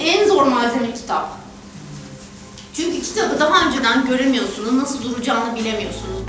en zor malzeme kitap. Çünkü kitabı daha önceden göremiyorsunuz, nasıl duracağını bilemiyorsunuz.